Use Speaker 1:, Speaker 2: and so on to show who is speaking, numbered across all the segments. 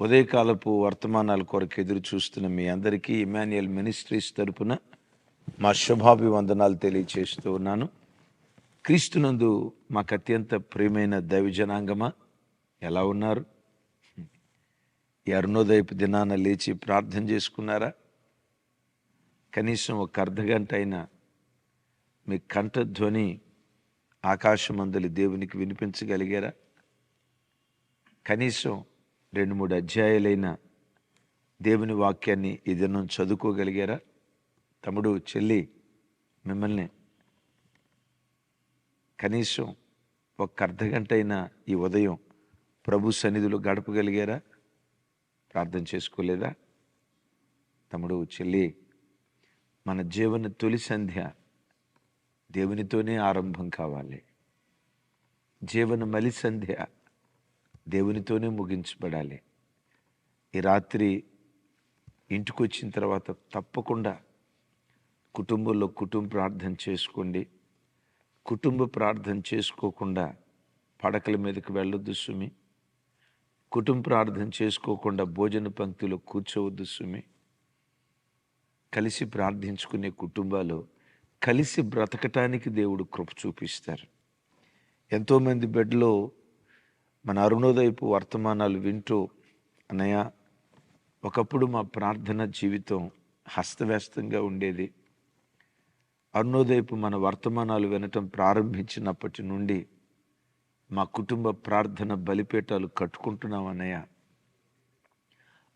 Speaker 1: ఉదయకాలపు వర్తమానాల కొరకు ఎదురు చూస్తున్న మీ అందరికీ ఇమాన్యుయల్ మినిస్ట్రీస్ తరపున మా శుభాభివందనాలు తెలియచేస్తూ ఉన్నాను. క్రీస్తునందు మాకు అత్యంత ప్రియమైన దైవజనాంగమా ఎలా ఉన్నారు? ఈ అరుణోదయపు దినాన లేచి ప్రార్థన చేసుకున్నారా? కనీసం ఒక అర్ధగంట అయినా మీ కంఠధ్వని ఆకాశమందలి దేవునికి వినిపించగలిగారా? కనీసం రెండు మూడు అధ్యాయాలైన దేవుని వాక్యాన్ని ఈ దినం చదువుకోగలిగారా? తమ్ముడు చెల్లి మిమ్మల్ని కనీసం ఒక అర్ధగంట అయినా ఈ ఉదయం ప్రభు సన్నిధిలో గడపగలిగారా? ప్రార్థన చేసుకోలేదా? తమ్ముడు చెల్లి మన జీవన తొలి సంధ్య దేవునితోనే ఆరంభం కావాలి. జీవన మలి సంధ్య దేవునితోనే ముగించబడాలి. ఈ రాత్రి ఇంటికి వచ్చిన తర్వాత తప్పకుండా కుటుంబంలో కుటుంబ ప్రార్థన చేసుకోండి. కుటుంబ ప్రార్థన చేసుకోకుండా పడకల మీదకి వెళ్ళొద్దు సుమి. కుటుంబ ప్రార్థన చేసుకోకుండా భోజన పంక్తిలో కూర్చోవద్దు సుమి. కలిసి ప్రార్థించుకునే కుటుంబాలు కలిసి బ్రతకటానికి దేవుడు కృప చూపిస్తారు. ఎంతోమంది బెడ్లో మన అరుణోదయపు వర్తమానాలు వింటూ అన్నయ్య ఒకప్పుడు మా ప్రార్థన జీవితం హస్తవ్యస్తంగా ఉండేది. అరుణోదయపు మన వర్తమానాలు వినటం ప్రారంభించినప్పటి నుండి మా కుటుంబ ప్రార్థన బలిపేటాలు కట్టుకుంటున్నాం అన్నయ్య.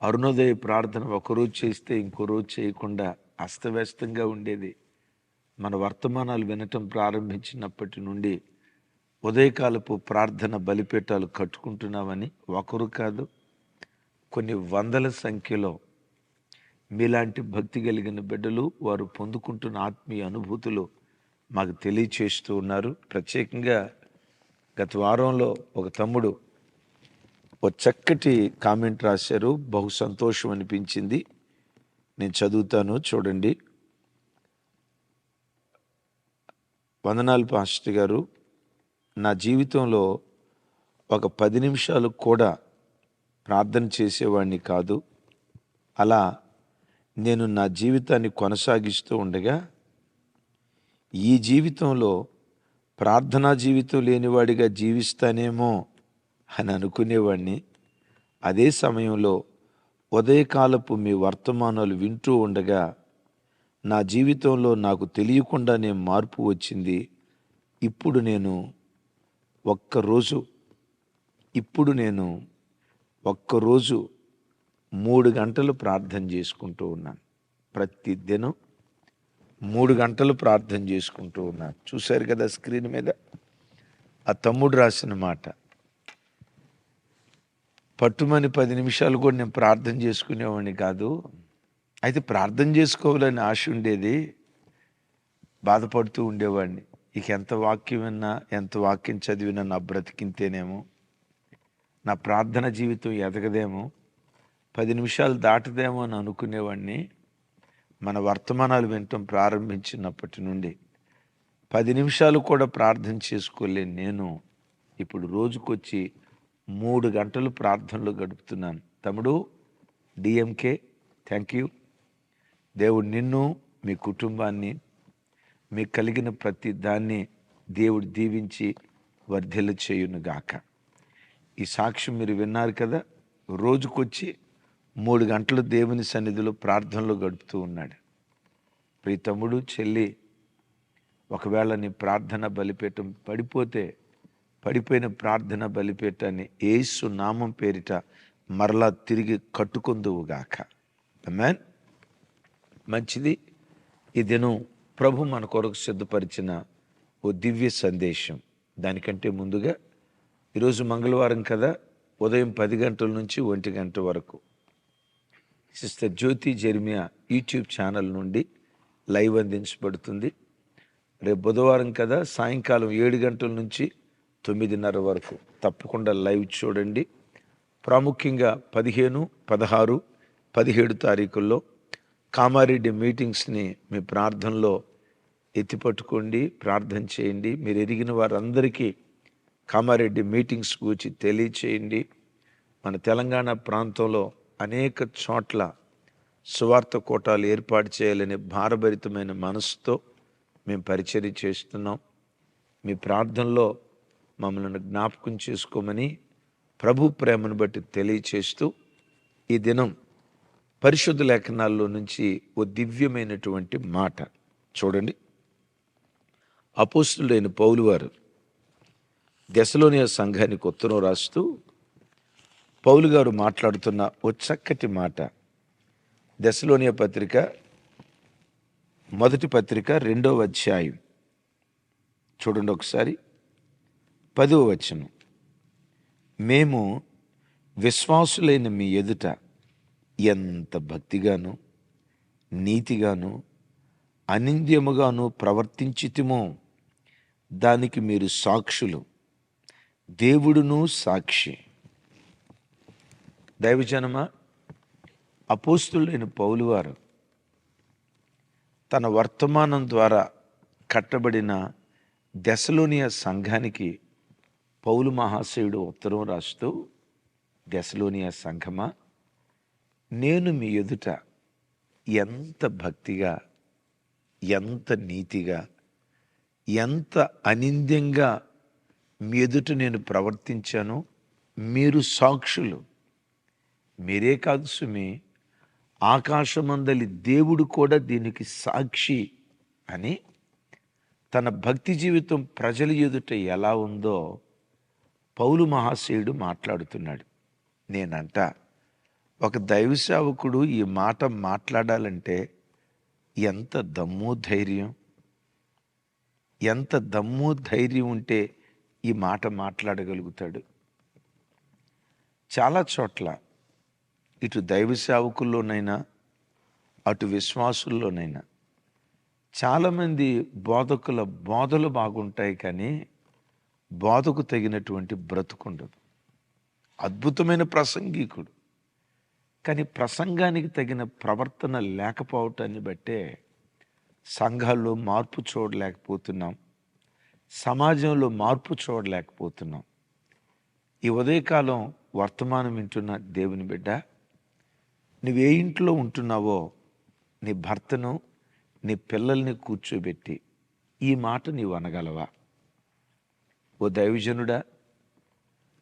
Speaker 1: అరుణోదయ ప్రార్థన ఒకరోజు చేస్తే ఇంకో రోజు చేయకుండా అస్తవ్యస్తంగా ఉండేది. మన వర్తమానాలు వినటం ప్రారంభించినప్పటి నుండి ఉదయకాలపు ప్రార్థన బలిపీఠాలు కట్టుకుంటున్నామని ఒకరు కాదు కొన్ని వందల సంఖ్యలో మీలాంటి భక్తి కలిగిన బిడ్డలు వారు పొందుకుంటున్న ఆత్మీయ అనుభూతులు మాకు తెలియచేస్తూ ఉన్నారు. ప్రత్యేకంగా గత వారంలో ఒక తమ్ముడు ఒక చక్కటి కామెంట్ రాశారు. బహు సంతోషం అనిపించింది. నేను చదువుతాను చూడండి. వందనాలు పాస్టర్ గారు. నా జీవితంలో ఒక పది నిమిషాలు కూడా ప్రార్థన చేసేవాడిని కాదు. అలా నేను నా జీవితాన్ని కొనసాగిస్తూ ఉండగా ఈ జీవితంలో ప్రార్థనా జీవితం లేనివాడిగా జీవిస్తానేమో అని అనుకునేవాడిని. అదే సమయంలో ఉదయకాలపు మీ వర్తమానాలు వింటూ ఉండగా నా జీవితంలో నాకు తెలియకుండానే మార్పు వచ్చింది. ఇప్పుడు నేను ఒక్కరోజు ఇప్పుడు నేను ఒక్కరోజు మూడు గంటలు ప్రార్థన చేసుకుంటూ ఉన్నాను. ప్రతి దినం మూడు గంటలు ప్రార్థన చేసుకుంటూ ఉన్నాను. చూశారు కదా స్క్రీన్ మీద? ఆ తమ్ముడు రాసిన మాట. పట్టుమని పది నిమిషాలు కూడా నేను ప్రార్థన చేసుకునేవాడిని కాదు. అయితే ప్రార్థన చేసుకోవాలని ఆశ ఉండేది. బాధపడుతూ ఉండేవాడిని. ఇక ఎంత వాక్యం విన్నా ఎంత వాక్యం చదివినా నా బ్రతికింతేనేమో నా ప్రార్థన జీవితం ఎదగదేమో పది నిమిషాలు దాటదేమో అని అనుకునేవాడిని మన వర్తమానాలు వినటం ప్రారంభించినప్పటి నుండి పది నిమిషాలు కూడా ప్రార్థన చేసుకోలేని నేను ఇప్పుడు రోజుకొచ్చి మూడు గంటలు ప్రార్థనలు గడుపుతున్నాను. తమ్ముడు డిఎంకే థ్యాంక్ యూ దేవుడు నిన్ను మీ కుటుంబాన్ని మీకు కలిగిన ప్రతి దాన్ని దేవుడు దీవించి వర్ధిల్ల చేయును గాక ఈ సాక్ష్యం మీరు విన్నారు కదా రోజుకొచ్చి మూడు గంటలు దేవుని సన్నిధిలో ప్రార్థనలో గడుపుతూ ఉన్నాడు. ప్రీతముడు తమ్ముడు చెల్లి ఒకవేళ నీ ప్రార్థన బలిపీఠం పడిపోతే పడిపోయిన ప్రార్థన బలిపీఠాన్ని ఏసు నామం పేరిట మరలా తిరిగి కట్టుకుందువుగాక. మ్యాన్ మంచిది. ఈ దినం ప్రభు మన కొరకు సిద్ధపరిచిన ఓ దివ్య సందేశం. దానికంటే ముందుగా ఈరోజు మంగళవారం కదా ఉదయం పది గంటల నుంచి ఒంటి గంట వరకు. Sister Jyothi Jeremiah YouTube channel నుండి లైవ్ అందించబడుతుంది. రేపు బుధవారం కదా సాయంకాలం ఏడు గంటల నుంచి తొమ్మిదిన్నర వరకు. తప్పకుండా లైవ్ చూడండి. ప్రాముఖ్యంగా పదిహేను పదహారు పదిహేడు తారీఖుల్లో కామారెడ్డి మీటింగ్స్ని మీ ప్రార్థనలో ఎత్తిపట్టుకోండి ప్రార్థన చేయండి. మీరు ఎరిగిన వారందరికీ కామారెడ్డి మీటింగ్స్ గురించి తెలియచేయండి. మన తెలంగాణ ప్రాంతంలో అనేక చోట్ల సువార్త కోటాలు ఏర్పాటు చేయాలనే భారభరితమైన మనసుతో మేము పరిచర్య చేస్తున్నాం. మీ ప్రార్థనలో మమ్మల్ని జ్ఞాపకం చేసుకోమని ప్రభు ప్రేమను బట్టి తెలియచేస్తూ ఈ దినం పరిశుద్ధ లేఖనాల్లో నుంచి ఓ దివ్యమైనటువంటి మాట. చూడండి. అపోస్తుడైన పౌలు వారు దశలోనియ సంఘానికి ఉత్తరం రాస్తూ పౌలు గారు మాట్లాడుతున్న ఓ చక్కటి మాట. దశలోనియ పత్రిక మొదటి పత్రిక రెండవ అధ్యాయం. చూడండి ఒకసారి. పదవ వచనం. మేము విశ్వాసులైన మీ ఎదుట ఎంత భక్తిగాను నీతిగాను అనింద్యముగాను ప్రవర్తించితిమో దానికి మీరు సాక్షులు. దేవుడును సాక్షి. దైవజనమ అపోస్తులైన పౌలు వారు తన వర్తమానం ద్వారా కట్టబడిన దశలోనియ సంఘానికి పౌలు మహాశయుడు ఉత్తరం రాస్తూ దశలోనియ సంఘమా నేను మీ ఎదుట ఎంత భక్తిగా ఎంత నీతిగా ఎంత అనింద్యంగా మీ ఎదుట నేను ప్రవర్తించానో మీరు సాక్షులు. మీరే కాదు సుమి ఆకాశమందలి దేవుడు కూడా దీనికి సాక్షి అని తన భక్తి జీవితం ప్రజల ఎదుట ఎలా ఉందో పౌలు మహాశయుడు మాట్లాడుతున్నాడు. నేనంట ఒక దైవ సేవకుడు ఈ మాట మాట్లాడాలంటే ఎంత దమ్ము ధైర్యం? ఎంత దమ్ము ధైర్యం ఉంటే ఈ మాట మాట్లాడగలుగుతాడు? చాలా చోట్ల ఇటు దైవ సేవకుల్లోనైనా అటు విశ్వాసుల్లోనైనా చాలామంది బోధకుల బోధలు బాగుంటాయి కానీ బోధకు తగినటువంటి బ్రతుకుండదు. అద్భుతమైన ప్రసంగికుడు. కానీ ప్రసంగానికి తగిన ప్రవర్తన లేకపోవటాన్ని బట్టే సంఘాల్లో మార్పు చూడలేకపోతున్నాం. సమాజంలో మార్పు చూడలేకపోతున్నాం. ఈ ఉదయకాలం వర్తమానం వింటున్న దేవుని బిడ్డ నువ్వే ఇంట్లో ఉంటున్నావో నీ భర్తను నీ పిల్లల్ని కూర్చోబెట్టి ఈ మాట నీవు అనగలవా? ఓ దైవజనుడా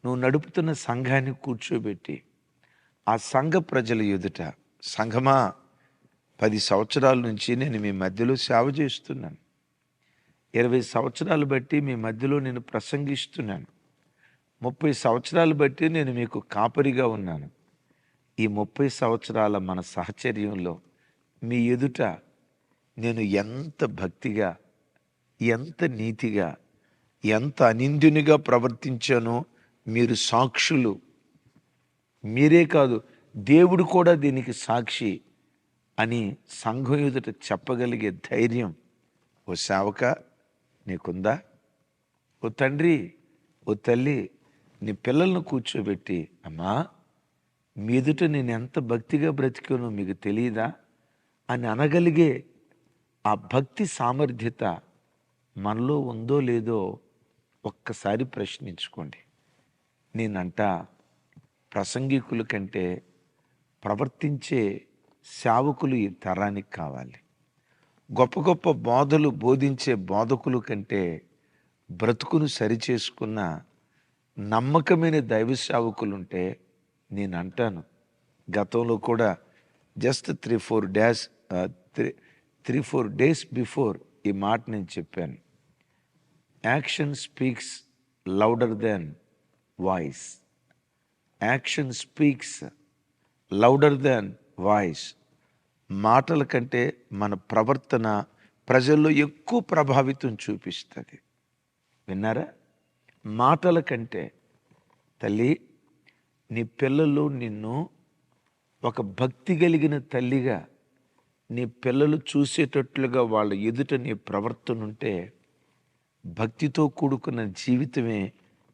Speaker 1: నువ్వు నడుపుతున్న సంఘాన్ని కూర్చోబెట్టి ఆ సంఘ ప్రజల ఎదుట సంఘమా పది సంవత్సరాల నుంచి నేను మీ మధ్యలో సేవ చేస్తున్నాను. ఇరవై సంవత్సరాలు బట్టి మీ మధ్యలో నేను ప్రసంగిస్తున్నాను. ముప్పై సంవత్సరాలు బట్టి నేను మీకు కాపరిగా ఉన్నాను. ఈ ముప్పై సంవత్సరాల మన సహచర్యంలో మీ ఎదుట నేను ఎంత భక్తిగా ఎంత నీతిగా ఎంత అనిందునిగా ప్రవర్తించానో మీరు సాక్షులు. మీరే కాదు దేవుడు కూడా దీనికి సాక్షి అని సంఘం ఎదుట చెప్పగలిగే ధైర్యం ఓ సేవక నీకుందా? ఓ తండ్రి ఓ తల్లి నీ పిల్లలను కూర్చోబెట్టి అమ్మా మీ ఎదుట నేను ఎంత భక్తిగా బ్రతికానో మీకు తెలియదా? అని అనగలిగే ఆ భక్తి సామర్థ్యత మనలో ఉందో లేదో ఒక్కసారి ప్రశ్నించుకోండి. నేనంట ప్రసంగికుల కంటే ప్రవర్తించే సేవకులు ఈ తరానికి కావాలి. గొప్ప గొప్ప బోధలు బోధించే బోధకులు కంటే బ్రతుకును సరిచేసుకున్న నమ్మకమైన దైవ సేవకులుంటే నేను అంటాను గతంలో కూడా just three four dash three three four days before ఈ మాట నేను చెప్పాను. Action speaks louder then voice action speaks louder than voice మాటల కంటే మన ప్రవర్తన ప్రజల్లో ఎక్కువ ప్రభావితం చూపిస్తుంది. విన్నారా? మాటల కంటే తల్లి నీ పిల్లలు నిన్ను ఒక భక్తి కలిగిన తల్లిగా నీ పిల్లలు చూసేటట్లుగా వాళ్ళ ఎదుట నీ ప్రవర్తన ఉంటే భక్తితో కూడుకున్న జీవితమే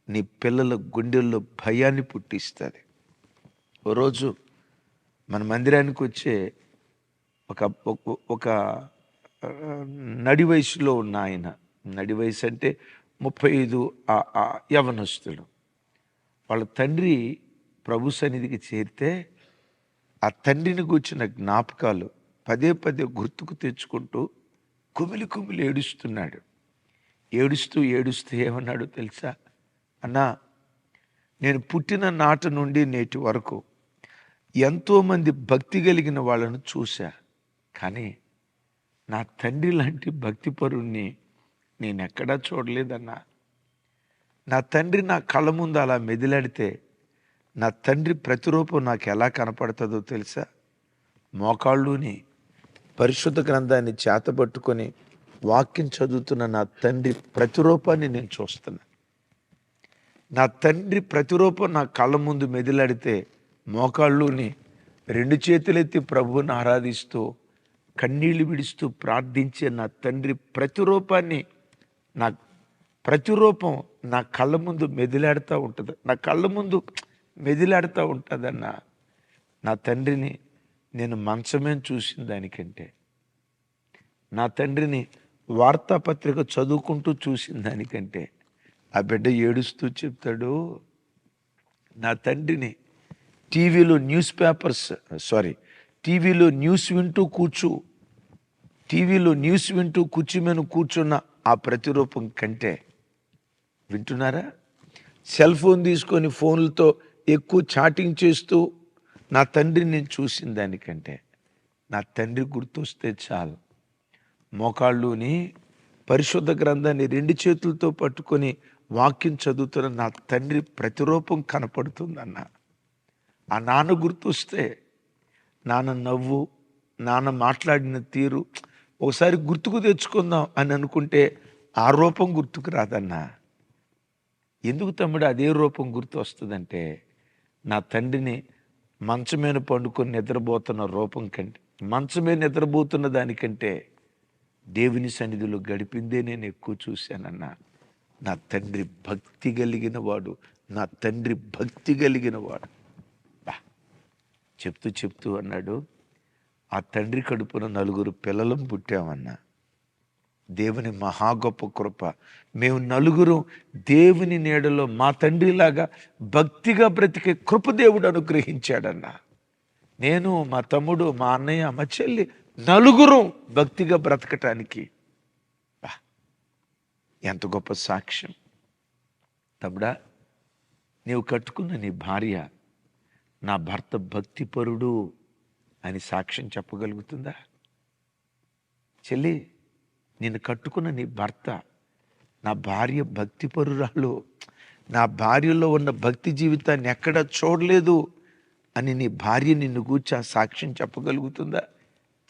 Speaker 1: నీ పిల్లల గుండెల్లో భయాన్ని పుట్టిస్తుంది. ఓ రోజు మన మందిరానికి వచ్చే ఒక ఒక- నడి వయసులో ఉన్న ఆయన నడి వయసు అంటే ముప్పై ఐదు ఆ- యవనస్తుడు. వాళ్ళ తండ్రి ప్రభు సన్నిధికి చేరితే ఆ తండ్రిని కూర్చిన జ్ఞాపకాలు పదే పదే గుర్తుకు తెచ్చుకుంటూ కుమిలి కుమిలి ఏడుస్తున్నాడు. ఏడుస్తూ ఏడుస్తూ ఏమన్నాడు తెలుసా? అన్నా నేను పుట్టిన నాట నుండి నేటి వరకు ఎంతోమంది భక్తి కలిగిన వాళ్ళను చూశా. కానీ నా తండ్రి లాంటి భక్తిపరుణ్ణి నేను ఎక్కడా చూడలేదన్నా. నా తండ్రి నా కళ్ళ ముందు అలా మెదిలాడితే నా తండ్రి ప్రతిరూపం నాకు ఎలా కనపడుతుందో తెలుసా? మోకాళ్ళుని పరిశుద్ధ గ్రంథాన్ని చేతబట్టుకొని వాక్యం చదువుతున్న నా తండ్రి ప్రతిరూపాన్ని నేను చూస్తున్నా. నా తండ్రి ప్రతిరూపం నా కళ్ళ ముందు మెదిలాడితే మోకాళ్ళుని రెండు చేతులెత్తి ప్రభువుని ఆరాధిస్తూ కన్నీళ్ళు విడుస్తూ ప్రార్థించే నా తండ్రి ప్రతిరూపాన్ని నా ప్రతిరూపం నా కళ్ళ ముందు మెదిలాడుతూ ఉంటుంది. నా కళ్ళ ముందు మెదిలాడుతూ ఉంటుందన్న నా తండ్రిని నేను మంచమే చూసిన దానికంటే నా తండ్రిని వార్తాపత్రిక చదువుకుంటూ చూసిన దానికంటే ఆ బిడ్డ ఏడుస్తూ చెప్తాడు నా తండ్రిని టీవీలో న్యూస్ పేపర్స్ సారీ టీవీలో న్యూస్ వింటూ కూర్చు. టీవీలో న్యూస్ వింటూ కుర్చీ మీద కూర్చున్న ఆ ప్రతిరూపం కంటే వింటున్నారా? సెల్ ఫోన్ తీసుకొని ఫోన్లతో ఎక్కువ చాటింగ్ చేస్తూ నా తండ్రిని నేను చూసిన దానికంటే నా తండ్రి గుర్తొస్తే చాలు. మోకాళ్ళుని పరిశుద్ధ గ్రంథాన్ని రెండు చేతులతో పట్టుకొని వాక్యం చదువుతున్న నా తండ్రి ప్రతిరూపం కనపడుతుందన్న. ఆ నాన్న గుర్తొస్తే నాన్న నవ్వు నాన్న మాట్లాడిన తీరు ఒకసారి గుర్తుకు తెచ్చుకుందాం అని అనుకుంటే ఆ రూపం గుర్తుకు రాదన్నా. ఎందుకు తమ్ముడు అదే రూపం గుర్తు వస్తుందంటే నా తండ్రిని మంచమైన మీద పండుకొని నిద్రపోతున్న రూపం కంటే మంచమే నిద్రపోతున్న దానికంటే దేవుని సన్నిధిలో గడిపిందే నేను ఎక్కువ చూశానన్నా. నా తండ్రి భక్తి కలిగిన వాడు నా తండ్రి భక్తి కలిగిన వాడు. చెప్తూ చెప్తూ అన్నాడు ఆ తండ్రి కడుపున నలుగురు పిల్లలం పుట్టామన్నా. దేవుని మహా గొప్ప కృప. మేము నలుగురు దేవుని నీడలో మా తండ్రిలాగా భక్తిగా బ్రతికే కృప దేవుడు అనుగ్రహించాడన్నా. నేను మా తమ్ముడు మా అన్నయ్య మా చెల్లి నలుగురు భక్తిగా బ్రతకటానికి ఎంత గొప్ప సాక్ష్యం. తమ్ముడా నీవు కట్టుకున్న నీ భార్య నా భర్త భక్తిపరుడు అని సాక్ష్యం చెప్పగలుగుతుందా? చెల్లి నేను కట్టుకున్న నీ భర్త నా భార్య భక్తిపరురాలు నా భార్యలో ఉన్న భక్తి జీవితాన్ని ఎక్కడా చూడలేదు అని నీ భార్య నిన్ను గూర్చి ఆ సాక్ష్యం చెప్పగలుగుతుందా?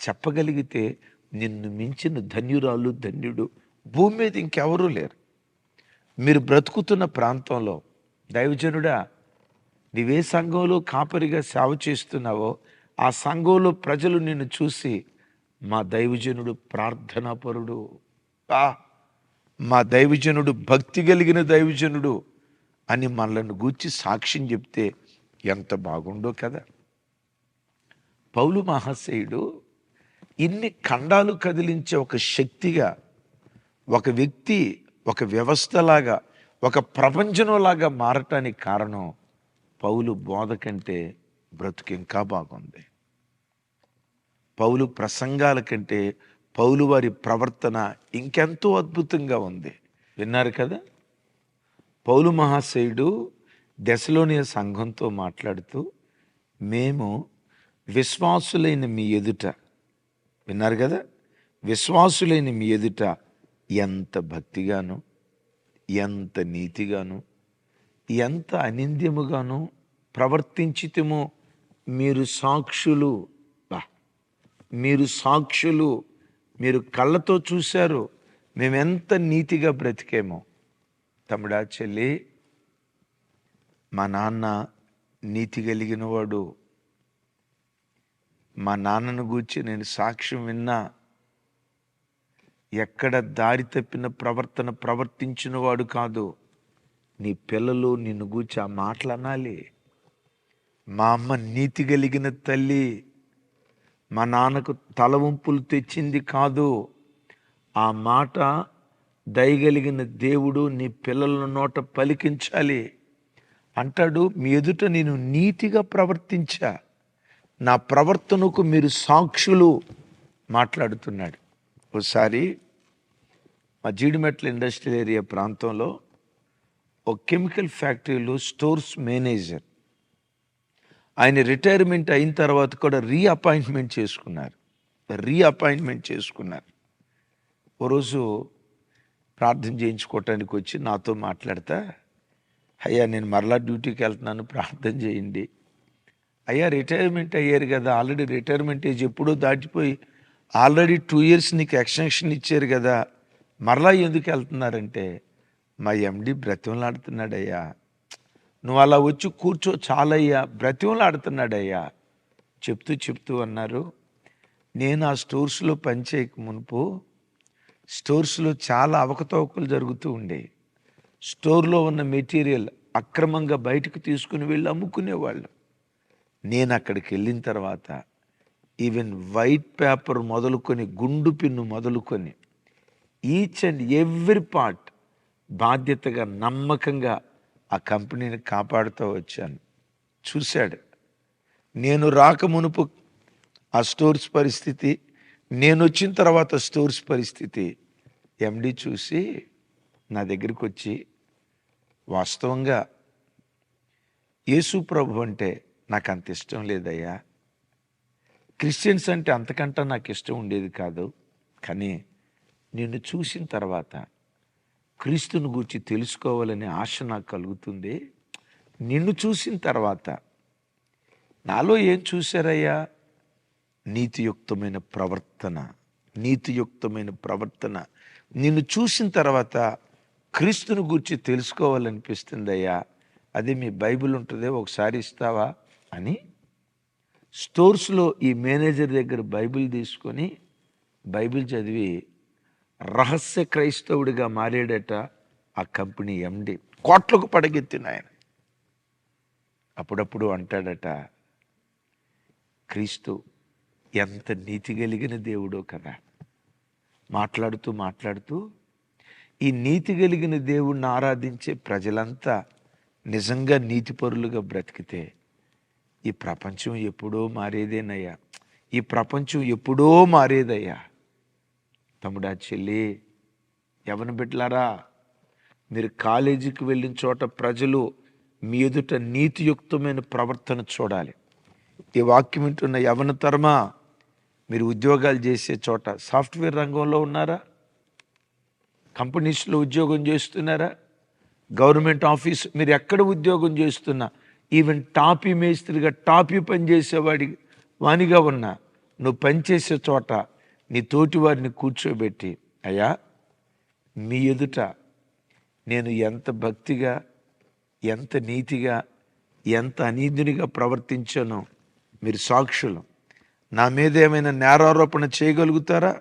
Speaker 1: చెప్పగలిగితే నిన్ను మించిన ధన్యురాలు ధన్యుడు భూమి మీద ఇంకెవరూ లేరు. మీరు బ్రతుకుతున్న ప్రాంతంలో దైవజనుడా నీవే సంఘంలో కాపరిగా సేవ చేస్తున్నావో ఆ సంఘంలో ప్రజలు నిన్ను చూసి మా దైవజనుడు ప్రార్థనాపరుడు. ఆ మా దైవజనుడు భక్తి కలిగిన దైవజనుడు అని మనల్ని గూర్చి సాక్ష్యం చెప్తే ఎంత బాగుండో కదా. పౌలు మహాశయుడు ఇన్ని ఖండాలు కదిలించే ఒక శక్తిగా ఒక వ్యక్తి ఒక వ్యవస్థలాగా ఒక ప్రపంచంలాగా మారటానికి కారణం పౌలు బోధ కంటే బ్రతుకు ఇంకా బాగుంది. పౌలు ప్రసంగాల కంటే పౌలు వారి ప్రవర్తన ఇంకెంతో అద్భుతంగా ఉంది. విన్నారు కదా? పౌలు మహాశయుడు దశలోని సంఘంతో మాట్లాడుతూ మేము విశ్వాసులైన మీ ఎదుట విన్నారు కదా? విశ్వాసులైన మీ ఎదుట ఎంత భక్తిగాను ఎంత నీతిగాను ఎంత అనింద్యముగాను ప్రవర్తించితేమో మీరు సాక్షులు. మీరు సాక్షులు. మీరు కళ్ళతో చూశారు. మేమెంత నీతిగా బ్రతికేమో. తమ్ముడా చెల్లి మా నాన్న నీతి కలిగిన వాడు మా నాన్నను గూర్చి నేను సాక్ష్యం విన్నా ఎక్కడ దారి తప్పిన ప్రవర్తన ప్రవర్తించిన వాడు కాదు. నీ పిల్లలు నిన్ను గూర్చి ఆ మాటలు అనాలి మా అమ్మ నీతి కలిగిన తల్లి మా నాన్నకు తలవంపులు తెచ్చింది కాదు. ఆ మాట దయగలిగిన దేవుడు నీ పిల్లల నోట పలికించాలి. అంటాడు మీ ఎదుట నేను నీతిగా ప్రవర్తించా. నా ప్రవర్తనకు మీరు సాక్షులు మాట్లాడుతున్నాడు. ఒకసారి మా జీడిమెట్ల ఇండస్ట్రియల్ ఏరియా ప్రాంతంలో ఒక కెమికల్ ఫ్యాక్టరీలో స్టోర్స్ మేనేజర్. ఆయన రిటైర్మెంట్ అయిన తర్వాత కూడా రీఅపాయింట్మెంట్ చేసుకున్నారు. రీఅపాయింట్మెంట్ చేసుకున్నారు. ఒకరోజు ప్రార్థన చేయించుకోవటానికి వచ్చి నాతో మాట్లాడతా అయ్యా నేను మరలా డ్యూటీకి వెళ్తున్నాను ప్రార్థన చేయండి. అయ్యా రిటైర్మెంట్ అయ్యారు కదా ఆల్రెడీ రిటైర్మెంట్ ఏజ్ ఎప్పుడో దాటిపోయి ఆల్రెడీ టూ ఇయర్స్ నీకు ఎక్స్టెన్షన్ ఇచ్చారు కదా మరలా ఎందుకు వెళ్తున్నారంటే మా ఎండి బ్రతిమలాడుతున్నాడయ్యా. నువ్వు అలా వచ్చి కూర్చో చాలయ్యా బ్రతిమలాడుతున్నాడయ్యా. చెప్తూ చెప్తూ అన్నారు. నేను ఆ స్టోర్స్లో పనిచేయక మునుపు స్టోర్స్లో చాలా అవకతవకలు జరుగుతూ ఉండే. స్టోర్లో ఉన్న మెటీరియల్ అక్రమంగా బయటకు తీసుకుని వెళ్ళి అమ్ముకునేవాళ్ళు. నేను అక్కడికి వెళ్ళిన తర్వాత ఈవెన్ వైట్ పేపర్ మొదలుకొని గుండు పిన్ను మొదలుకొని ఈచ్ అండ్ ఎవ్రీ పార్ట్ బాధ్యతగా నమ్మకంగా ఆ కంపెనీని కాపాడుతూ వచ్చాను. చూశాడు. నేను రాక మునుపు ఆ స్టోర్స్ పరిస్థితి నేను వచ్చిన తర్వాత స్టోర్స్ పరిస్థితి ఎండి చూసి నా దగ్గరికి వచ్చి వాస్తవంగా యేసు ప్రభు అంటే నాకు అంత ఇష్టం లేదయ్యా. క్రిస్టియన్స్ అంటే అంతకంటే నాకు ఇష్టం ఉండేది కాదు. కానీ నిన్ను చూసిన తర్వాత క్రీస్తుని గురించి తెలుసుకోవాలనే ఆశ నాకు కలుగుతుంది. నిన్ను చూసిన తర్వాత నాలో ఏం చూశారయ్యా? నీతియుక్తమైన ప్రవర్తన నీతియుక్తమైన ప్రవర్తన. నిన్ను చూసిన తర్వాత క్రీస్తుని గురించి తెలుసుకోవాలనిపిస్తుందయ్యా. అది మీ బైబిల్ ఉంటుందే ఒకసారి ఇస్తావా అని స్టోర్స్లో ఈ మేనేజర్ దగ్గర బైబిల్ తీసుకొని బైబిల్ చదివి రహస్య క్రైస్తవుడిగా మారాడట ఆ కంపెనీ ఎండి. కోట్లకు పడగెత్తిన ఆయన. అప్పుడప్పుడు అంటాడట క్రీస్తు ఎంత నీతి కలిగిన దేవుడో కదా. మాట్లాడుతూ మాట్లాడుతూ ఈ నీతి కలిగిన దేవుణ్ణి ఆరాధించే ప్రజలంతా నిజంగా నీతిపరులుగా బ్రతికితే ఈ ప్రపంచం ఎప్పుడో మారేదేనయ్యా? ఈ ప్రపంచం ఎప్పుడో మారేదయ్యా? తమ్ముడా చెల్లి ఎవరిని బిడ్డలారా మీరు కాలేజీకి వెళ్ళిన చోట ప్రజలు మీ ఎదుట నీతియుక్తమైన ప్రవర్తన చూడాలి. ఈ వాక్యం వింటున్న యవన తరమా మీరు ఉద్యోగాలు చేసే చోట సాఫ్ట్వేర్ రంగంలో ఉన్నారా? కంపెనీస్లో ఉద్యోగం చేస్తున్నారా? గవర్నమెంట్ ఆఫీస్ మీరు ఎక్కడ ఉద్యోగం చేస్తున్నా? ఈవెన్ టాపీ మేస్త్రిగా టాపీ పని చేసేవాడి వానిగా ఉన్నా నువ్వు పనిచేసే చోట నీ తోటి వారిని కూర్చోబెట్టి అయ్యా మీ ఎదుట నేను ఎంత భక్తిగా ఎంత నీతిగా ఎంత అనీతినిగా ప్రవర్తించానో మీరు సాక్షులు. నా మీద ఏమైనా నేరారోపణ చేయగలుగుతారా?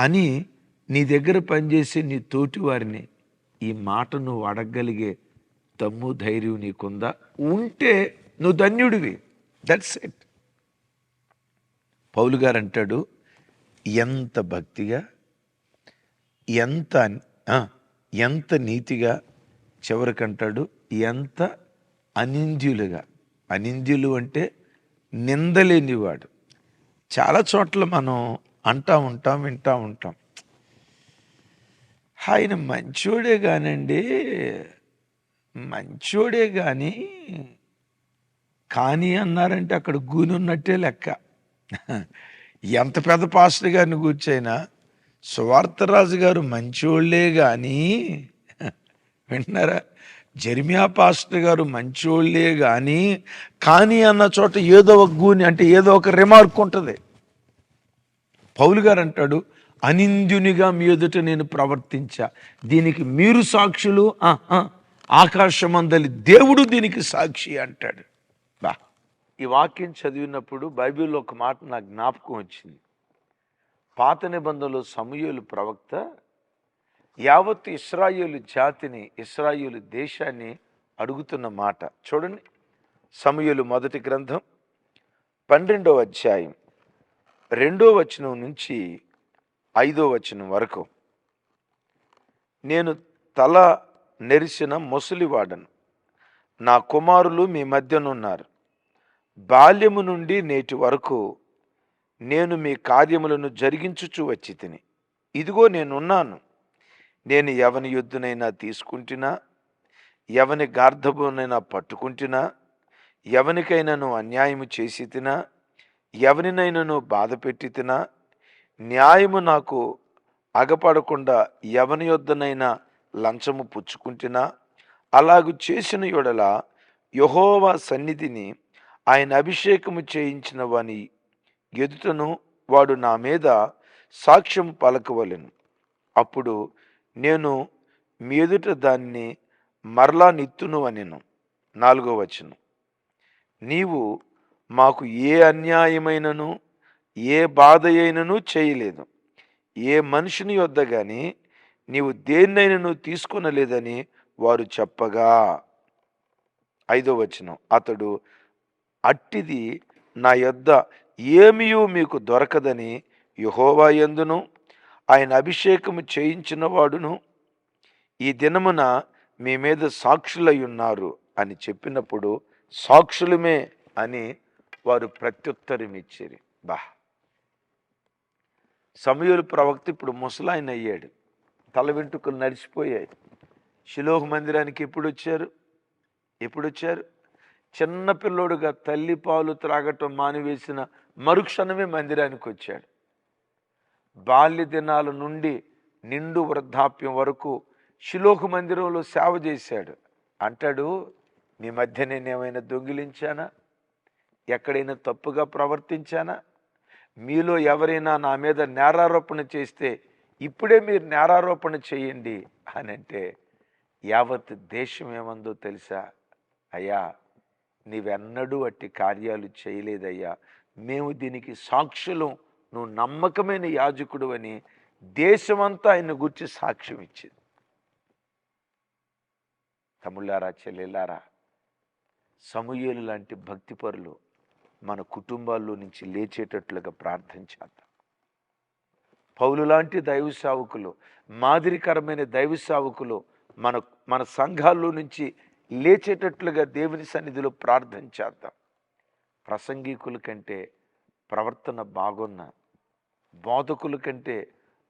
Speaker 1: అని నీ దగ్గర పనిచేసే నీ తోటి వారిని ఈ మాట నువ్వు అడగగలిగే దమ్ము ధైర్యం నీకుందా? ఉంటే నువ్వు ధన్యుడివి. దట్స్ ఇట్ పౌలు గారు అంటాడు ఎంత భక్తిగా ఎంత ఎంత నీతిగా చివరికంటాడు ఎంత అనింద్యులుగా. అనింద్యులు అంటే నిందలేనివాడు. చాలా చోట్ల మనం అంటా ఉంటాం వింటా ఉంటాం. ఆయన మంచోడే కానండి. మంచోడే కానీ కానీ అన్నారంటే అక్కడ గూని ఉన్నట్టే లెక్క. ఎంత పెద్ద పాస్టర్ గారిని కూర్చైనా సువార్తరాజు గారు మంచోళ్ళే కానీ వింటున్నారా జర్మియా పాస్టర్ గారు మంచోళ్ళే కానీ కానీ అన్న చోట ఏదో ఒక గూని అంటే ఏదో ఒక రిమార్క్ ఉంటుంది. పౌలు గారు అంటాడు అనింద్యునిగా మీ ఎదుట నేను ప్రవర్తించా. దీనికి మీరు సాక్షులు ఆకాశమందలి దేవుడు దీనికి సాక్షి అంటాడు. బా. ఈ వాక్యం చదివినప్పుడు బైబిల్లో ఒక మాట నాకు జ్ఞాపకం వచ్చింది. పాత నిబంధనలో సమూయేలు ప్రవక్త యావత్ ఇస్రాయేలు జాతిని ఇస్రాయేలు దేశాన్ని అడుగుతున్న మాట. చూడండి. సమూయేలు మొదటి గ్రంథం పన్నెండో అధ్యాయం రెండో వచనం నుంచి ఐదో వచనం వరకు. నేను తల నెరిసిన ముసలివాడను. నా కుమారులు మీ మధ్యనున్నారు. బాల్యము నుండి నేటి వరకు నేను మీ కార్యములను జరిగించుచు వచ్చి తిని ఇదిగో నేనున్నాను. నేను ఎవని యుద్ధనైనా తీసుకుంటున్నా ఎవని గార్ధమునైనా పట్టుకుంటున్నా ఎవనికైనాను అన్యాయము చేసి తినా ఎవరినైనాను బాధ పెట్టి తినా న్యాయము నాకు అగపడకుండా ఎవని యొద్దనైనా లంచము పుచ్చుకుంటున్నా అలాగు చేసిన యొడల యహోవా సన్నిధిని ఆయన అభిషేకము చేయించిన వాని ఎదుటను వాడు నా మీద సాక్ష్యం పలకవలెను. అప్పుడు నేను మీ ఎదుట దాన్ని మరలా నిత్తును అనెను. నాలుగో వచనం. నీవు మాకు ఏ అన్యాయమైనను ఏ బాధ అయినను చేయలేదు. ఏ మనుషుని వద్ద కానీ నీవు దేన్నైనను తీసుకొనలేదని వారు చెప్పగా. ఐదో వచనం. అతడు అట్టిది నా యొద్ద ఏమియూ మీకు దొరకదని యహోవా యందును ఆయన అభిషేకము చేయించిన వాడును ఈ దినమున మీ మీద సాక్షులై ఉన్నారు అని చెప్పినప్పుడు సాక్షులమే అని వారు ప్రత్యుత్తరం ఇచ్చారు బా! సమయులు ప్రవక్త ఇప్పుడు ముసలాయన అయ్యాడు తల వెంట్రుకలు నడిచిపోయాయి. శిలోహ మందిరానికి ఎప్పుడు వచ్చారు ఎప్పుడు వచ్చారు చిన్న పిల్లోడుగా తల్లి పాలు త్రాగటం మానివేసిన మరుక్షణమే మందిరానికి వచ్చాడు బాల్య దినాల నుండి నిండు వృద్ధాప్యం వరకు శిలోహ మందిరంలో సేవ చేశాడు. అంటాడు మీ మధ్య నేను ఏమైనా దొంగిలించానా? ఎక్కడైనా తప్పుగా ప్రవర్తించానా? మీలో ఎవరైనా నా మీద నేరారోపణ చేస్తే ఇప్పుడే మీరు నేరారోపణ చేయండి అని అంటే యావత్ దేశం ఏమందో తెలుసా? అయ్యా నీవెన్నడూ అట్టి కార్యాలు చేయలేదయ్యా. మేము దీనికి సాక్షులం. నువ్వు నమ్మకమైన యాజకుడు అని దేశమంతా ఆయన గురించి సాక్ష్యం ఇచ్చింది. తమిళారా చెల్లెలారా సమూహలు లాంటి భక్తిపరులు మన కుటుంబాల్లో నుంచి లేచేటట్లుగా ప్రార్థన చేద్దాం. పౌలు లాంటి దైవ సేవకులు మాదిరికరమైన దైవ సేవకులు మన మన సంఘాల్లో నుంచి లేచేటట్లుగా దేవుని సన్నిధిలో ప్రార్థన చేద్దాం. ప్రసంగికుల కంటే ప్రవర్తన బాగున్న బోధకుల కంటే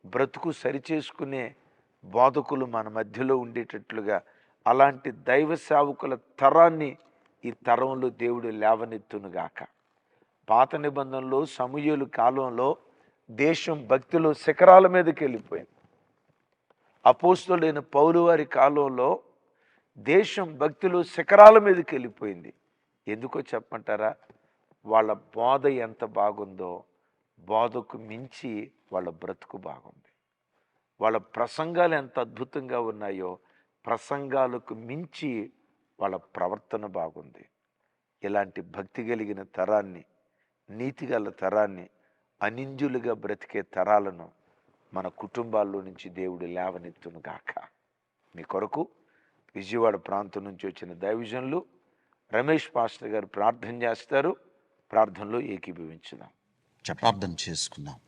Speaker 1: బ్రతుకు సరిచేసుకునే బోధకులు మన మధ్యలో ఉండేటట్లుగా అలాంటి దైవ సేవకుల తరాన్ని ఈ తరంలో దేవుడు లేవనెత్తునుగాక. పాత నిబంధనలో సమూహలు కాలంలో దేశం భక్తిలో శిఖరాల మీదకి వెళ్ళిపోయింది. అపోస్తులైన పౌలు వారి కాలంలో దేశం భక్తులు శిఖరాల మీదకి వెళ్ళిపోయింది. ఎందుకో చెప్పమంటారా? వాళ్ళ బోధ ఎంత బాగుందో బోధకు మించి వాళ్ళ బ్రతుకు బాగుంది. వాళ్ళ ప్రసంగాలు ఎంత అద్భుతంగా ఉన్నాయో ప్రసంగాలకు మించి వాళ్ళ ప్రవర్తన బాగుంది. ఇలాంటి భక్తి కలిగిన తరాన్ని నీతిగల తరాన్ని అనింజులుగా బ్రతికే తరాలను మన కుటుంబాల్లో నుంచి దేవుడు లేవనెత్తును గాక. మీ కొరకు విజయవాడ ప్రాంతం నుంచి వచ్చిన దైవజనులు రమేష్ పాస్టర్ గారు ప్రార్థన చేస్తారు. ప్రార్థనలో ఏకీభవించుదాం.
Speaker 2: ప్రార్థన చేసుకుందాం.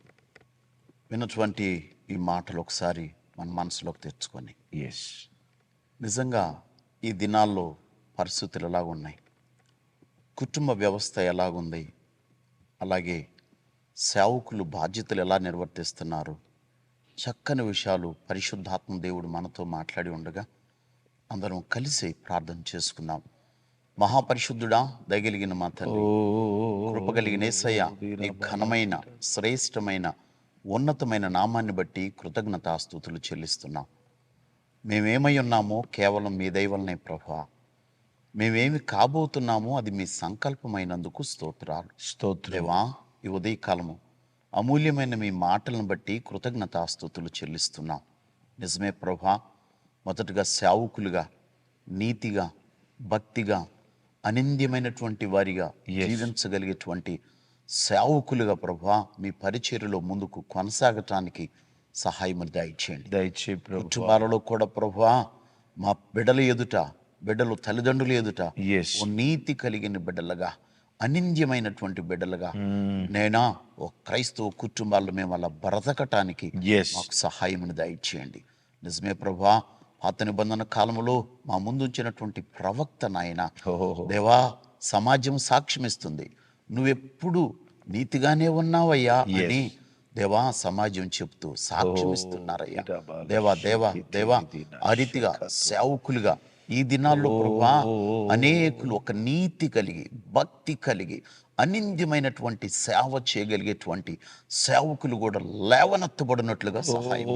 Speaker 2: విన్నటువంటి ఈ మాటలు ఒకసారి మన మనసులోకి తెచ్చుకొని.
Speaker 1: ఎస్
Speaker 2: నిజంగా ఈ దినాల్లో పరిస్థితులు ఎలాగున్నాయి? కుటుంబ వ్యవస్థ ఎలాగుంది? అలాగే సేవకులు బాధ్యతలు ఎలా నిర్వర్తిస్తున్నారు? చక్కని విషయాలు పరిశుద్ధాత్మ దేవుడు మనతో మాట్లాడి ఉండగా అందరం కలిసి ప్రార్థన చేసుకుందాం. మహాపరిశుద్ధుడా దయగలిగిన మా తండ్రి కృపగలిగిన యేసయ్య నీ ఘనమైన శ్రేష్టమైన ఉన్నతమైన నామాన్ని బట్టి కృతజ్ఞతాస్తుతులు చెల్లిస్తున్నాం. మేమేమై ఉన్నామో కేవలం మీ దయవలనే ప్రభా. మేమేమి కాబోతున్నామో అది మీ సంకల్పమైనందుకు స్తోత్రాలు.
Speaker 1: స్తోత్రం.
Speaker 2: దేవా ఈ ఉదయకాలము. అమూల్యమైన మీ మాటలను బట్టి కృతజ్ఞతాస్తుతులు చెల్లిస్తున్నాం. నిజమే ప్రభా మొదటగా సేవకులుగా నీతిగా భక్తిగా అనింద్యమైనటువంటి వారిగా జీవించగలిగేటువంటి సేవకులుగా ప్రభా మీ పరిచర్యలో ముందుకు కొనసాగటానికి సహాయం దయచేయండి.
Speaker 1: దయచే ప్రభు.
Speaker 2: కుటుంబాలలో కూడా ప్రభా మా బిడ్డల ఎదుట బిడ్డలు తల్లిదండ్రుల ఎదుట నీతి కలిగిన బిడ్డలుగా అనింద్యమైనటువంటి బిడ్డలుగా నేనా? ఓ క్రైస్తవ కుటుంబాల్లో మేము అలా బ్రతకటానికి మాకు సహాయం దయచేయండి. నిజమే ప్రభా పాత నిబంధన కాలంలో మా ముందు ఉంచినటువంటి ప్రవక్త నాయన దేవా సమాజం సాక్ష్యమిస్తుంది. నువ్వెప్పుడు నీతిగానే ఉన్నావయ్యా అని దేవా సమాజం చెప్తూ సాక్ష్యమిస్తున్నారయ్యా. దేవా దేవా దేవా ఆ రీతిగా సేవకులుగా ఈ దినాల్లో ప్రభా అనేకులు ఒక నీతి కలిగి భక్తి కలిగి అనింద్యమైనటువంటి సేవ చేయగలిగేటువంటి సేవకులు కూడా లేవనెత్తబడినట్లుగా సహాయం.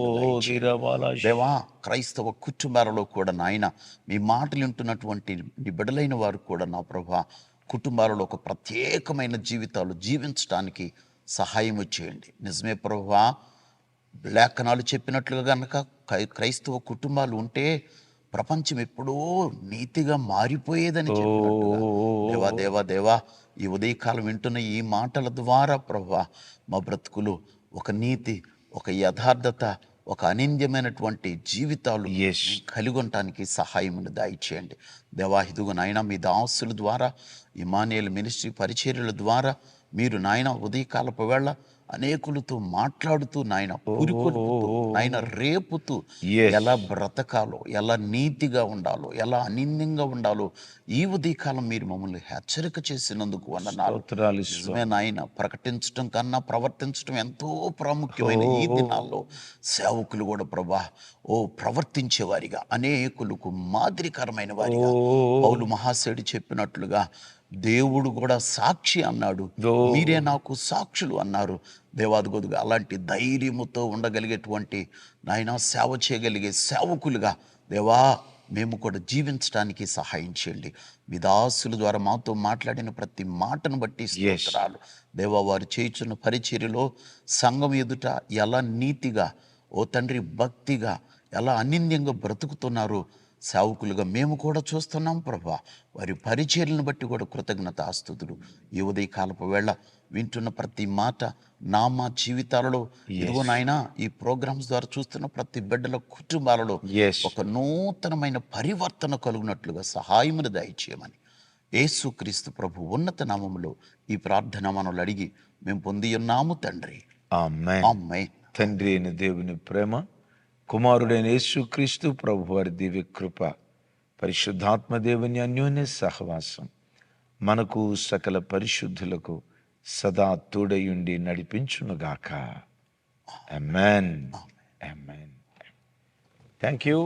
Speaker 2: దేవా క్రైస్తవ కుటుంబాలలో కూడా నాయన మీ మాటలు వింటున్నటువంటి నీ బిడ్డలైన వారు కూడా నా ప్రభా కుటుంబాలలో ఒక ప్రత్యేకమైన జీవితాలు జీవించడానికి సహాయం చేయండి. నిజమే ప్రభా లేఖనాలు చెప్పినట్లుగా గనక క్రై- క్రైస్తవ కుటుంబాలు ఉంటే ప్రపంచం ఎప్పుడో నీతిగా మారిపోయేదని దేవా దేవా దేవా ఈ ఉదయకాలం వింటున్న ఈ మాటల ద్వారా ప్రభా మా బ్రతుకులు ఒక నీతి ఒక యథార్థత ఒక అనింద్యమైనటువంటి జీవితాలు. కలిగి ఉండటానికి సహాయం దయచేయండి. దేవా ఇదిగో నాయన మీ దాసుల ద్వారా ఇమానియల్ మినిస్ట్రీ పరిచర్యల ద్వారా మీరు నాయన ఉదయకాలపు వేళ అనేకులతో మాట్లాడుతూ నాయన నాయన రేపుతూ. ఎలా బ్రతకాలో ఎలా నీతిగా ఉండాలో ఎలా అనింద్యంగా ఉండాలో ఈ ఉదయకాలం మీరు మమ్మల్ని హెచ్చరిక చేసినందుకు నిజమే నాయన ప్రకటించడం కన్నా ప్రవర్తించడం ఎంతో ప్రాముఖ్యమైన ఈ దినాల్లో సేవకులు కూడా ప్రభా ఓ ప్రవర్తించేవారిగా అనేకులకు మాదిరికరమైన వారిగా పౌలు మహాశయుడు చెప్పినట్లుగా దేవుడు కూడా సాక్షి అన్నాడు. మీరే నాకు సాక్షులు అన్నారు. దేవాది గొదుగా అలాంటి ధైర్యముతో ఉండగలిగేటువంటి నాయన సేవ చేయగలిగే సేవకులుగా దేవా మేము కూడా జీవించడానికి సహాయం చేయండి. మీ దాసుల ద్వారా మాతో మాట్లాడిన ప్రతి మాటను బట్టి స్తోత్రాలు. దేవా వారు చేయుచున్న పరిచర్యలో సంఘం ఎదుట ఎలా నీతిగా ఓ తండ్రి భక్తిగా ఎలా అనింద్యంగా బ్రతుకుతున్నారో సేవకులుగా మేము కూడా చూస్తున్నాం ప్రభా. వారి పరిచర్యలను బట్టి కూడా కృతజ్ఞత ఆస్తుతులు ఈ ఉదయ కాలపు వేళ వింటున్న ప్రతి మాట నా మా జీవితాలలో. ఇదిగో నాయన ఈ ప్రోగ్రామ్స్ ద్వారా చూస్తున్న ప్రతి బిడ్డల కుటుంబాలలో. ఒక నూతనమైన పరివర్తన కలుగునట్లుగా సహాయమును దయచేయమని. యేసుక్రీస్తు ప్రభు ఉన్నత నామములో ఈ ప్రార్థన మనలు అడిగి మేము పొంది ఉన్నాము తండ్రి.
Speaker 1: తండ్రి అయిన దేవుని ప్రేమ కుమారుడైన యేసుక్రీస్తు ప్రభు వారి దివ్య కృప పరిశుద్ధాత్మ దేవుని అన్యోన్య సహవాసం మనకు సకల పరిశుద్ధులకు సదా తోడయుండి నడిపించునుగాక. Amen amen thank you